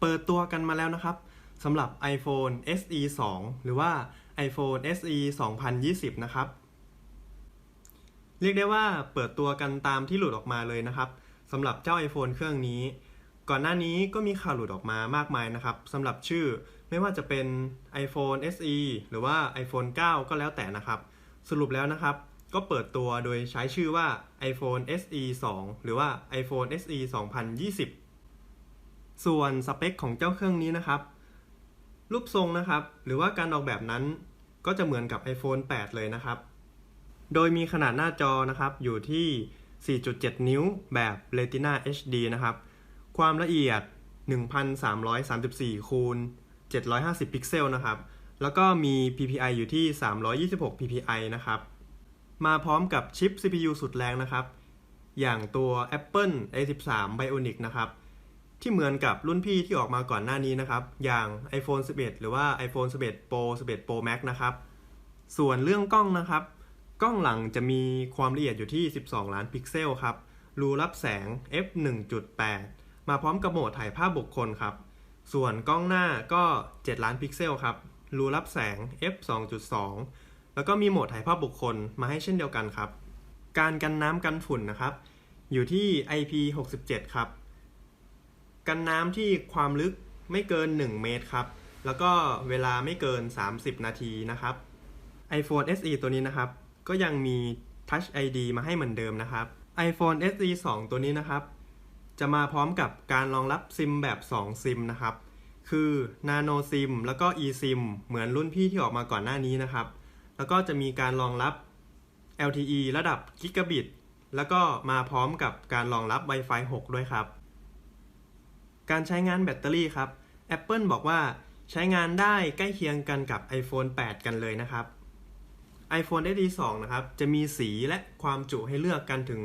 เปิดตัวกันมาแล้วนะครับสำหรับ iPhone SE 2 หรือว่า iPhone SE 2020 นะครับ เรียกได้ว่าเปิดตัวกันตามที่หลุดออกมาเลยนะครับสำหรับเจ้า iPhone เครื่องนี้ ก่อนหน้านี้ก็มีข่าวหลุดออกมามากมายนะครับสำหรับชื่อไม่ว่าจะเป็น iPhone SE หรือว่า iPhone 9 ก็แล้วแต่นะครับ สรุปแล้วนะครับ ก็เปิดตัวโดยใช้ชื่อว่า iPhone SE 2 หรือว่า iPhone SE 2020 ส่วนสเปคของเจ้าเครื่องนี้นะครับ รูปทรงนะครับ หรือว่าการออกแบบนั้นก็จะเหมือนกับ iPhone 8 เลยนะครับ โดยมีขนาดหน้าจอนะครับอยู่ที่ 4.7 นิ้วแบบ Retina HD นะครับ ความละเอียด 1,334คูณ750 พิกเซลนะครับ แล้วก็มี PPI อยู่ที่ 326 PPI นะครับ มาพร้อมกับชิป CPU สุดแรงนะครับ อย่างตัว Apple A13 Bionic นะครับ ที่เหมือนกับรุ่นพี่ที่ออกมาก่อนหน้านี้นะครับ อย่าง iPhone 11 หรือว่า iPhone 11 Pro 11 Pro Max นะครับ ส่วนเรื่องกล้องนะครับ กล้องหลังจะมีความละเอียดอยู่ที่ 12 ล้านพิกเซลครับ รูรับแสง f 1.8 มาพร้อมกับโหมดถ่ายภาพบุคคลครับ ส่วนกล้องหน้าก็ 7 ล้านพิกเซลครับ รูรับแสง f 2.2 แล้วก็มีโหมดถ่ายภาพบุคคลมาให้เช่นเดียวกันครับ การกันน้ำกันฝุ่นนะครับ อยู่ที่ IP 67 ครับ กันน้ำที่ความลึกไม่เกิน 1 เมตรครับ แล้วก็เวลาไม่เกิน 30 นาทีนะครับ iPhone SE ตัวนี้นะครับ ก็ยังมี Touch ID มาให้เหมือนเดิมนะครับ iPhone SE 2 ตัวนี้นะครับ จะมาพร้อมกับการรองรับซิมแบบ 2 ซิมนะครับ คือ Nano SIM แล้วก็ eSIM เหมือนรุ่นพี่ที่ออกมาก่อนหน้านี้นะครับ แล้วก็จะมีการรองรับ LTE ระดับกิกะบิต แล้วก็มาพร้อมกับการรองรับ Wi-Fi 6 ด้วยครับ การใช้งานแบตเตอรี่ครับ Apple บอกว่าใช้งานได้ใกล้เคียงกันกับ iPhone 8 กันเลยนะครับ iPhone SE 2นะครับ จะมีสีและความจุให้เลือกกันถึง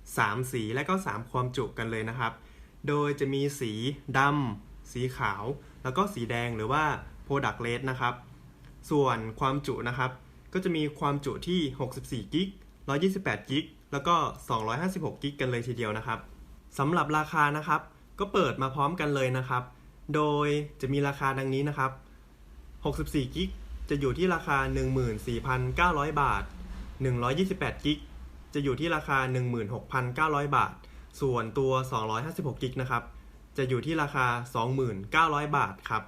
3 สีและก็ 3 ความจุกันเลยนะครับ โดยจะมีสีดำสีขาว แล้วก็สีแดงหรือว่า Product Red นะครับ ส่วนความจุนะครับ ก็จะมีความจุที่ 64กิก128กิกแล้วก็ 256กิกกันเลยทีเดียวนะครับสำหรับราคานะครับ ก็เปิดมาพร้อมกันเลยนะครับ โดยจะมีราคาดังนี้นะครับ 64กิกจะอยู่ที่ราคา 14,900 บาท 128กิกจะอยู่ที่ราคา 16,900 บาท ส่วนตัว 256กิกนะครับ จะอยู่ที่ราคา 29,000บาทครับ